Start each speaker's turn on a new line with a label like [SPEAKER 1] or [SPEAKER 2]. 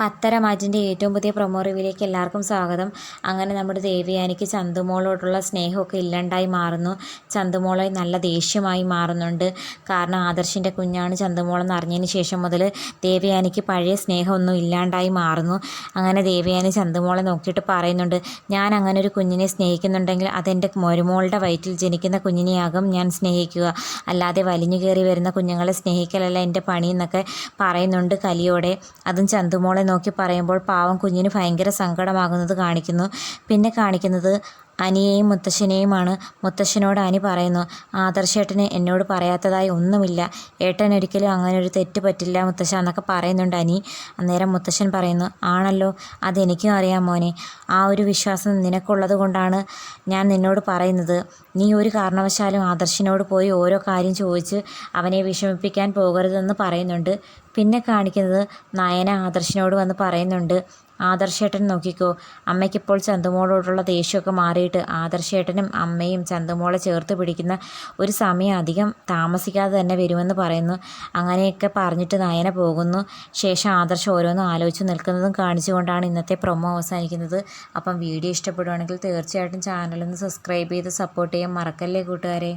[SPEAKER 1] പത്തരമാറ്റിന്റെ ഏറ്റവും പുതിയ പ്രൊമോ റിവ്യൂലേക്ക് എല്ലാവർക്കും സ്വാഗതം. അങ്ങനെ നമ്മുടെ ദേവിയാനിക്ക് ചന്തുമോളോടുള്ള സ്നേഹമൊക്കെ ഇല്ലാണ്ടായി മാറുന്നു. ചന്തുമോളെ നല്ല ദേഷ്യമായി മാറുന്നുണ്ട്. കാരണം ആദർശിന്റെ കുഞ്ഞാണ് ചന്തുമോളെന്ന് അറിഞ്ഞതിന് ശേഷം മുതൽ ദേവയാനിക്ക് പഴയ സ്നേഹമൊന്നും ഇല്ലാണ്ടായി മാറുന്നു. അങ്ങനെ ദേവയാനി ചന്തുമോളെ നോക്കിയിട്ട് പറയുന്നുണ്ട് ഞാൻ അങ്ങനെ ഒരു കുഞ്ഞിനെ സ്നേഹിക്കുന്നുണ്ടെങ്കിൽ അതെന്റെ മരുമോളുടെ വയറ്റിൽ ജനിക്കുന്ന കുഞ്ഞിനെയാകും ഞാൻ സ്നേഹിക്കുക. അല്ലാതെ വലിഞ്ഞു കയറി വരുന്ന കുഞ്ഞുങ്ങളെ സ്നേഹിക്കലല്ല എന്റെ പണി എന്നൊക്കെ പറയുന്നുണ്ട് കലിയോടെ. അതും ചന്തുമോളെ നോക്കി പറയുമ്പോൾ പാവം കുഞ്ഞിന് ഭയങ്കര സങ്കടമാകുന്നത് കാണിക്കുന്നു. പിന്നെ കാണിക്കുന്നത് അനിയെയും മുത്തശ്ശനെയുമാണ്. മുത്തശ്ശനോട് അനി പറയുന്നു ആദർശേട്ടന് എന്നോട് പറയാത്തതായി ഒന്നുമില്ല. ഏട്ടൻ ഒരിക്കലും അങ്ങനെ ഒരു തെറ്റ് പറ്റില്ല മുത്തശ്ശ എന്നൊക്കെ പറയുന്നുണ്ട് അനി. അന്നേരം മുത്തശ്ശൻ പറയുന്നു ആണല്ലോ അതെനിക്കും അറിയാം മോനെ. ആ ഒരു വിശ്വാസം നിനക്കുള്ളത് കൊണ്ടാണ് ഞാൻ നിന്നോട് പറയുന്നത്. നീ ഒരു കാരണവശാലും ആദർശിനോട് പോയി ഓരോ കാര്യം ചോദിച്ച് അവനെ വിഷമിപ്പിക്കാൻ പോകരുതെന്ന് പറയുന്നുണ്ട്. പിന്നെ കാണിക്കുന്നത് നയന ആദർശിനോട് വന്ന് പറയുന്നുണ്ട്. ആദർശേട്ടൻ നോക്കിക്കോ. അമ്മയ്ക്കിപ്പോൾ ചന്തുമോളോടുള്ള ദേഷ്യമൊക്കെ മാറിയിട്ട് ആദർശേട്ടനും അമ്മയും ചന്തുമോളെ ചേർത്ത് പിടിക്കുന്ന ഒരു സമയം അധികം താമസിക്കാതെ തന്നെ വരുമെന്ന് പറയുന്നു. അങ്ങനെയൊക്കെ പറഞ്ഞിട്ട് നയന പോകുന്നു. ശേഷം ആദർശം ഓരോന്നും ആലോചിച്ച് നിൽക്കുന്നതും കാണിച്ചുകൊണ്ടാണ് ഇന്നത്തെ പ്രൊമോ അവസാനിക്കുന്നത്. അപ്പം വീഡിയോ ഇഷ്ടപ്പെടുവാണെങ്കിൽ തീർച്ചയായിട്ടും ചാനലൊന്ന് സബ്സ്ക്രൈബ് ചെയ്ത് സപ്പോർട്ട് ചെയ്യാൻ മറക്കല്ലേ കൂട്ടുകാരെ?